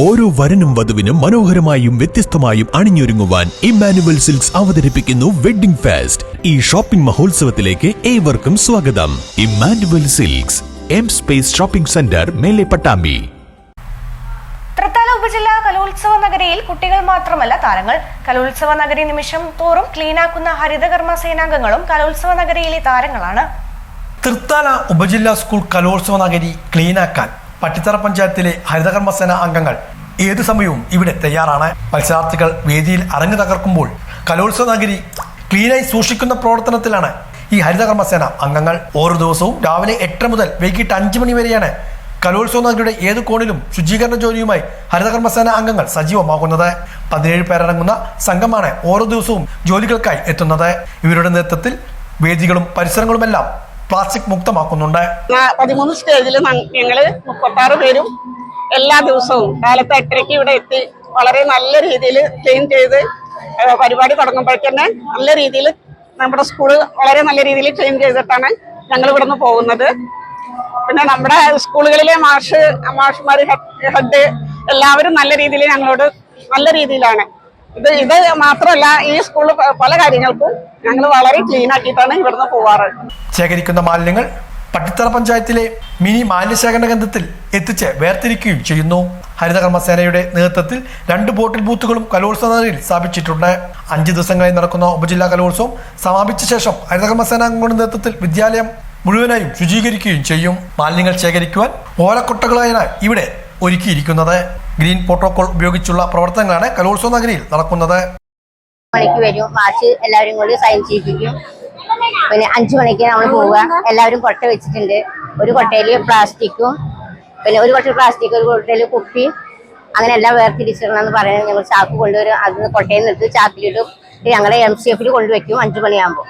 ഓരോ വരനും വധുവിനും മനോഹരമായും വ്യത്യസ്തമായും അണിഞ്ഞൊരുങ്ങുവാൻ ഇമ്മാനുവൽ സിൽക്സ് അവതരിപ്പിക്കുന്നു വെഡ്ഡിംഗ് ഫെസ്റ്റ്. ഈ ഷോപ്പിംഗ് മഹോത്സവത്തിലേക്ക് ഏവർക്കും സ്വാഗതം. Emmanuel silks M space shopping centre Mele Pattambi. Thrithala ഉപജില്ലാ കലോത്സവ നഗരിയിൽ കുട്ടികൾ മാത്രമല്ല താരങ്ങൾ. കലോത്സവ നഗരി നിമിഷം തോറും ക്ലീനാക്കുന്ന ഹരിതകർമ്മ സേനാംഗങ്ങളും കലോത്സവ നഗരിയിലെ താരങ്ങളാണ്. തൃത്താല ഉപജില്ലാ സ്കൂൾ കലോത്സവ നഗരി ക്ലീനാക്കാൻ പട്ടിത്തറ പഞ്ചായത്തിലെ ഹരിതകർമ്മസേന അംഗങ്ങൾ ഏതു സമയവും ഇവിടെ തയ്യാറാണ്. മത്സരാർത്ഥികൾ വേദിയിൽ അരങ്ങു തകർക്കുമ്പോൾ കലോത്സവ നഗരി ക്ലീനായി സൂക്ഷിക്കുന്ന പ്രവർത്തനത്തിലാണ് ഈ ഹരിതകർമ്മസേന അംഗങ്ങൾ. ഓരോ ദിവസവും രാവിലെ എട്ടര മുതൽ വൈകിട്ട് അഞ്ച് മണി വരെയാണ് കലോത്സവ നഗരിയുടെ ഏത് കോണിലും ശുചീകരണ ജോലിയുമായി ഹരിതകർമ്മസേന അംഗങ്ങൾ സജീവമാകുന്നത്. പതിനേഴ് പേരടങ്ങുന്ന സംഘമാണ് ഓരോ ദിവസവും ജോലികൾക്കായി എത്തുന്നത്. ഇവരുടെ നേതൃത്വത്തിൽ വേദികളും പരിസരങ്ങളുമെല്ലാം പ്ലാസ്റ്റിക് മുക്തമാക്കുന്നുണ്ട്. പതിമൂന്ന് സ്റ്റേജിൽ ഞങ്ങൾ മുപ്പത്താറ് പേരും എല്ലാ ദിവസവും കാലത്ത് എട്ടരയ്ക്ക് ഇവിടെ എത്തി വളരെ നല്ല രീതിയിൽ ക്ലീൻ ചെയ്ത് പരിപാടി തുടങ്ങുമ്പോഴേക്ക് തന്നെ നല്ല രീതിയിൽ നമ്മുടെ സ്കൂൾ വളരെ നല്ല രീതിയിൽ ക്ലീൻ ചെയ്തിട്ടാണ് ഞങ്ങൾ ഇവിടുന്ന് പോകുന്നത്. പിന്നെ നമ്മുടെ സ്കൂളുകളിലെ മാഷ് മാഷുമാർ ഹെഡ് എല്ലാവരും നല്ല രീതിയിൽ ഞങ്ങളോട് നല്ല രീതിയിലാണ് ഇത് ഇത് മാത്രമല്ല ഈ സ്കൂളിൽ പല കാര്യങ്ങൾക്കും ഞങ്ങൾ വളരെ ക്ലീൻ ആക്കിയിട്ടാണ് ഇവിടുന്ന് പോവാറ്. ശേഖരിക്കുന്ന മാലിന്യങ്ങൾ പട്ടിത്തറ പഞ്ചായത്തിലെ മിനി മാലിന്യ ശേഖരണ കേന്ദ്രത്തിൽ എത്തിച്ച് വേർതിരിക്കുകയും ചെയ്യുന്നു. ഹരിതകർമ്മസേനയുടെ നേതൃത്വത്തിൽ രണ്ട് ബോട്ടിൽ ബൂത്തുകളും കലോത്സവ സ്ഥാപിച്ചിട്ടുണ്ട്. അഞ്ച് ദിവസങ്ങളായി നടക്കുന്ന ഉപജില്ലാ കലോത്സവം സമാപിച്ച ശേഷം ഹരിതകർമ്മസേന അംഗങ്ങളുടെ നേതൃത്വത്തിൽ വിദ്യാലയം മുഴുവനായും ശുചീകരിക്കുകയും ചെയ്യും. മാലിന്യങ്ങൾ ശേഖരിക്കുവാൻ ഓലക്കൊട്ടകളായാണ് ഇവിടെ ഒരുക്കിയിരിക്കുന്നത്. ഗ്രീൻ പ്രോട്ടോകോൾ ഉപയോഗിച്ചുള്ള പ്രവർത്തനങ്ങളാണ് കലോത്സവ നഗരിയിൽ നടക്കുന്നത്. മണിക്ക് എല്ലാവരും കൂടി സൈൻ പിന്നെ അഞ്ചു മണിക്ക് നമ്മൾ പോവുക. എല്ലാവരും കൊട്ട വെച്ചിട്ടുണ്ട്. ഒരു കൊട്ടയിൽ പ്ലാസ്റ്റിക്കും പിന്നെ ഒരു കൊട്ടയിൽ പ്ലാസ്റ്റിക് ഒരു കൊട്ടയിൽ കുപ്പി അങ്ങനെ എല്ലാം വേർതിരിച്ചിടണം എന്ന് പറയുന്നത് ഞങ്ങൾ ചാക്ക് കൊണ്ടുവരും. അതിന് കൊട്ടയിൽ എടുത്ത് ചാക്കിലിടും. ഞങ്ങളെ എം സി എഫിൽ കൊണ്ടുവയ്ക്കും. അഞ്ചു മണിയാകുമ്പോൾ